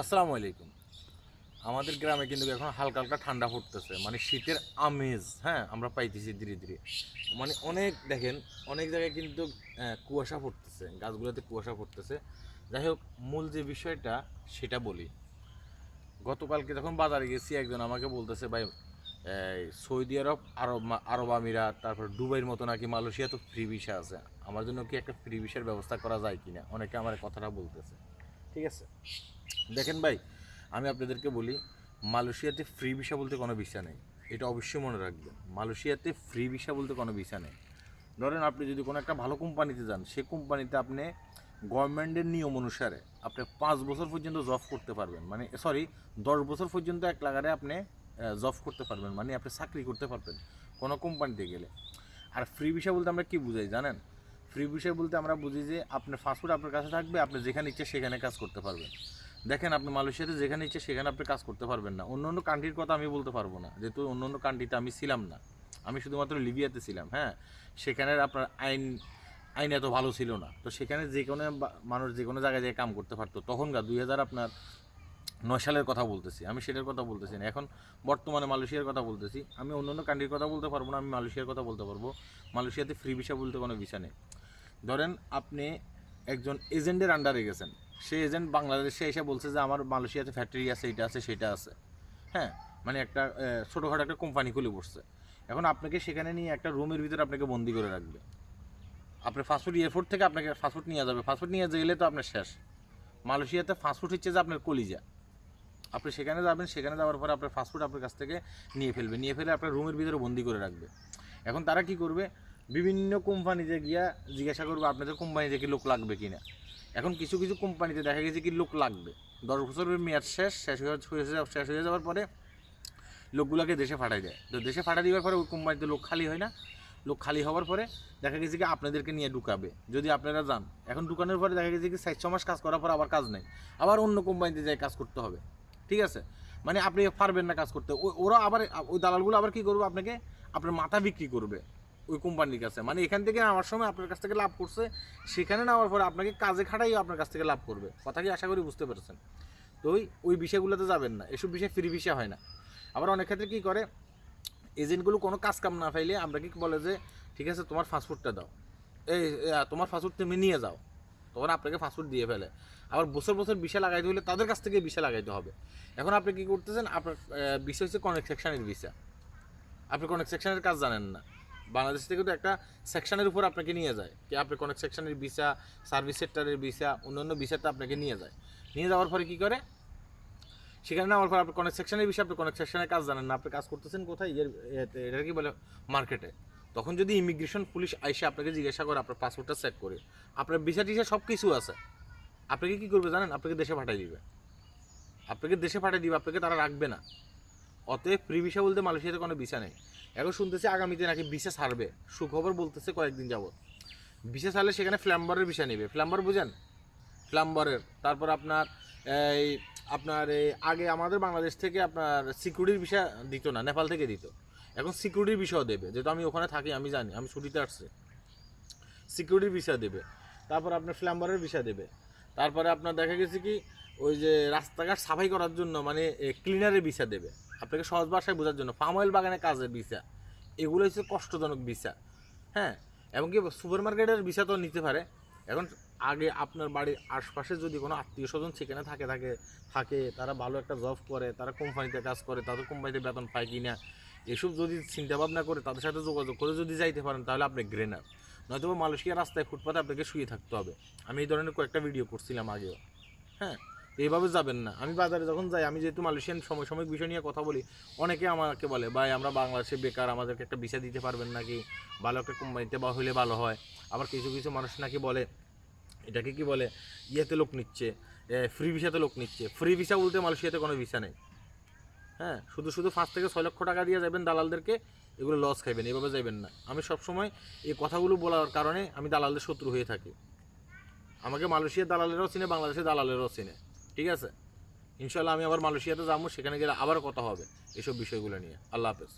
আসসালামু আলাইকুম। আমাদের গ্রামে কিন্তু এখন হালকা হালকা ঠান্ডা পড়তেছে। মানে শীতের আমেজ হ্যাঁ আমরা পাইতেছি ধীরে ধীরে। মানে অনেক, দেখেন, অনেক জায়গায় কিন্তু কুয়াশা পড়তেছে। গাছগুলোতে কুয়াশা পড়তেছে। যাই হোক, মূল যে বিষয়টা, সেটা বলি। গতকালকে যখন বাজারে গেছি, একজন আমাকে বলতেছে, ভাই সৌদি আরব আরব আরব আমিরাত, তারপর দুবাইয়ের মতো নাকি মালয়েশিয়া, তো ফ্রি ভিসা আছে। আমার জন্য কি একটা ফ্রি ভিসার ব্যবস্থা করা যায় কিনা? অনেকে আমার কথাটা বলতেছে। ঠিক আছে? দেখেন ভাই, আমি আপনাদেরকে বলি, মালয়েশিয়াতে ফ্রি ভিসা বলতে কোনো ভিসা নেই। এটা অবশ্যই মনে রাখবেন। মালয়েশিয়াতে ফ্রি ভিসা বলতে কোনো ভিসা নেই। ধরেন আপনি যদি কোনো একটা ভালো কোম্পানিতে যান, সে কোম্পানিতে আপনি গভর্নমেন্টের নিয়ম অনুসারে আপনি পাঁচ বছর পর্যন্ত জব করতে পারবেন। মানে সরি দশ বছর পর্যন্ত এক লাগারে আপনি জব করতে পারবেন। মানে আপনি চাকরি করতে পারবেন কোনো কোম্পানিতে গেলে। আর ফ্রি ভিসা বলতে আমরা কি বুঝাই জানেন? ফ্রি বিষয় বলতে আমরা বুঝি যে আপনার ফাস্টফুড আপনার কাছে থাকবে, আপনি যেখানে ইচ্ছে সেখানে কাজ করতে পারবেন। দেখেন আপনি মালয়েশিয়াতে যেখানে ইচ্ছে সেখানে আপনি কাজ করতে পারবেন না। অন্য অন্য কান্ট্রির কথা আমি বলতে পারব না, যেহেতু অন্য অন্য কান্ট্রিতে আমি ছিলাম না। আমি শুধুমাত্র লিবিয়াতে ছিলাম হ্যাঁ? সেখানে আপনার আইন আইন এত ভালো ছিল না। তো সেখানে যে কোনো মানুষ যে কোনো জায়গায় যেয়ে কাম করতে পারতো। তখনকার দুই হাজার আপনার নয় সালের কথা বলতেছি, আমি সেটার কথা বলতেছি না। এখন বর্তমানে মালয়েশিয়ার কথা বলতেছি। আমি অন্য অন্য কান্ট্রির কথা বলতে পারব না, আমি মালয়েশিয়ার কথা বলতে পারব। মালয়েশিয়াতে ফ্রি ভিসা বলতে কোনো ভিসা নেই। ধরেন আপনি একজন এজেন্টের আন্ডারে গেছেন। সেই এজেন্ট বাংলাদেশে এসে বলছে যে, আমার মালয়েশিয়াতে ফ্যাক্টরি আছে, এটা আছে, সেটা আছে। হ্যাঁ? মানে একটা ছোটোখাটো একটা কোম্পানি খুলে বসছে। এখন আপনাকে সেখানে নিয়ে একটা রুমের ভিতরে আপনাকে বন্দি করে রাখবে। আপনার ফাস্টফুড এয়ারপোর্ট থেকে আপনাকে ফাস্টফুড নিয়ে যাবে। ফাস্টফুড নিয়ে গেলে তো আপনার শেষ। মালয়েশিয়াতে ফাস্টফুড হচ্ছে যে, আপনার কলিজা। আপনি সেখানে যাবেন, সেখানে যাওয়ার পরে আপনার ফাস্টফুড আপনার কাছ থেকে নিয়ে ফেলবে। নিয়ে ফেলে আপনার রুমের ভিতরে বন্দি করে রাখবে। এখন তারা কি করবে? বিভিন্ন কোম্পানিতে গিয়া জিজ্ঞাসা করবে, আপনাদের কোম্পানিতে কি লোক লাগবে কি না এখন কিছু কিছু কোম্পানিতে দেখা গেছে কি লোক লাগবে। দশ বছরের মেয়াদ শেষ শেষ হয়ে শেষ হয়ে যাওয়ার পরে লোকগুলোকে দেশে পাঠাই দেয়। তো দেশে পাঠাই দেওয়ার পরে ওই কোম্পানিতে লোক খালি হয় না। লোক খালি হওয়ার পরে দেখা গেছে কি আপনাদেরকে নিয়ে ঢুকাবে। যদি আপনারা যান, এখন ঢুকানোর পরে দেখা গেছে কি সাত ছ মাস কাজ করার পর আবার কাজ নেই। আবার অন্য কোম্পানিতে যাই কাজ করতে হবে। ঠিক আছে? মানে আপনি পারবেন না কাজ করতে। ওরা আবার ওই দালালগুলো আবার কি করবে আপনাকে? আপনার মাথা বিক্রি করবে। ওই কোম্পানির কাছে। মানে এখান থেকে নেওয়ার সময় আপনার কাছ থেকে লাভ করছে, সেখানে নেওয়ার পরে আপনাকে কাজে খাটাই আপনার কাছ থেকে লাভ করবে। কথা কি আশা করি বুঝতে পেরেছেন। তো ওই ওই বিষয়গুলোতে যাবেন না। এসব বিষয় ফ্রি বিষয় হয় না। আবার অনেক ক্ষেত্রে কী করে, এজেন্টগুলো কোনো কাজ কাম না পাইলে আমরা কি বলে যে, ঠিক আছে, তোমার ফাস্টফুডটা দাও। এই তোমার ফাস্টফুড তুমি নিয়ে যাও। তখন আপনাকে ফাস্টফুড দিয়ে ফেলে। আবার বছর বছর বিষা লাগাইতে হলে তাদের কাছ থেকে বিষা লাগাইতে হবে। এখন আপনি কি করতেছেন, আপনার বিষয় হচ্ছে কনেক সেকশনের ভিসা। আপনি কনেক সেকশনের কাজ জানেন না। বাংলাদেশ থেকে তো একটা সেকশনের উপর আপনাকে নিয়ে যায়, কি আপনি কনেক সেকশনের ভিসা, সার্ভিস সেক্টরের ভিসা, অন্যান্য ভিসাটা আপনাকে নিয়ে যায়। নিয়ে যাওয়ার পরে কি করে? সেখানে নেওয়ার পর আপনি কনেক সেকশনের বিষয়ে আপনি কনেক সেকশনের কাজ জানেন না, আপনি কাজ করতেছেন কোথায়? এতে- এটা কি বলে? মার্কেটে। তখন যদি ইমিগ্রেশন পুলিশ আইসে আপনাকে জিজ্ঞাসা করে, আপনার পাসপোর্টটা চেক করে, আপনার ভিসা টিসা সব কিছু আছে। আপনাকে কি করবে জানেন? আপনাকে দেশে পাঠিয়ে দিবে। আপনাকে দেশে পাঠিয়ে দিবে, আপনাকে তারা রাখবে না। অতএব ফ্রি ভিসা বলতে মালয়েশিয়াতে কোনো ভিসা নেই। এখন শুনতেছি আগামীতে নাকি ভিসা ছাড়বে। সুখবর বলতেছে কয়েকদিন যাবত ভিসা ছাড়লে সেখানে ফ্ল্যাম্বারের ভিসা নেবে। ফ্ল্যাম্বার বুঝেন? ফ্ল্যাম্বারের তারপর আপনার এই আপনার এই আগে আমাদের বাংলাদেশ থেকে আপনার সিকিউরিটির ভিসা দিত না, নেপাল থেকে দিত। এখন সিকিউরিটির বিষয় দেবে। যেহেতু আমি ওখানে থাকি, আমি জানি, আমি ছুটিতে আসছি। সিকিউরিটির ভিসা দেবে। তারপর আপনার ফ্ল্যাম্বারের ভিসা দেবে। তারপরে আপনার দেখা গেছে কি, ওই যে রাস্তাঘাট সাফাই করার জন্য মানে ক্লিনারের ভিসা দেবে। আপনাকে সহজ ভাষায় বোঝার জন্য। পাম অয়েল বাগানে কাজের ভিসা। এগুলো হচ্ছে কষ্টজনক ভিসা। হ্যাঁ? এমনকি সুপার মার্কেটের ভিসা তো নিতে পারে। এখন আগে আপনার বাড়ির আশপাশে যদি কোনো আত্মীয় স্বজন সেখানে থাকে থাকে থাকে, তারা ভালো একটা জব করে, তারা কোম্পানিতে কাজ করে, তাদের কোম্পানিতে বেতন পায় কি না এসব যদি চিন্তা ভাবনা করে, তাদের সাথে যোগাযোগ করে যদি যাইতে পারেন, তাহলে আপনি গ্রেনার নয়তো মালয়েশিয়া রাস্তায় ফুটপাতে আপনাকে শুয়ে থাকতে হবে। আমি এই ধরনের কয়েকটা ভিডিও করছিলাম আগেও। হ্যাঁ? এইভাবে যাবেন না। আমি বাজারে যখন যাই, আমি যেহেতু মালয়েশিয়ান সমসাময়িক বিষয় নিয়ে কথা বলি, অনেকে আমাকে বলে, ভাই, আমরা বাংলাদেশে বেকার, আমাদেরকে একটা ভিসা দিতে পারবেন নাকি? ভালো একটা কোম্পানিতে বা হলে ভালো হয়। আবার কিছু কিছু মানুষ নাকি বলে, এটাকে কি বলে, ইয়েতে লোক নিচ্ছে ফ্রি ভিসাতে লোক নিচ্ছে। ফ্রি ভিসা বলতে মালয়েশিয়াতে কোনো ভিসা নেই। হ্যাঁ শুধু শুধু পাঁচ থেকে ছয় লক্ষ টাকা দিয়ে যাবেন দালালদেরকে, এগুলো লস খাইবেন, এভাবে যাবেন না। আমি সবসময় এই কথাগুলো বলার কারণে আমি দালালদের শত্রু হয়ে থাকি। আমাকে মালয়েশিয়ার দালালেরও চিনে, বাংলাদেশের দালালেরও চিনে, ঠিক আছে? ইনশাল্লাহ আমি আবার মালয়েশিয়াতে যাব, সেখানে গেলে আবার কথা হবে, এসব বিষয়গুলো নিয়ে। আল্লাহ হাফেজ।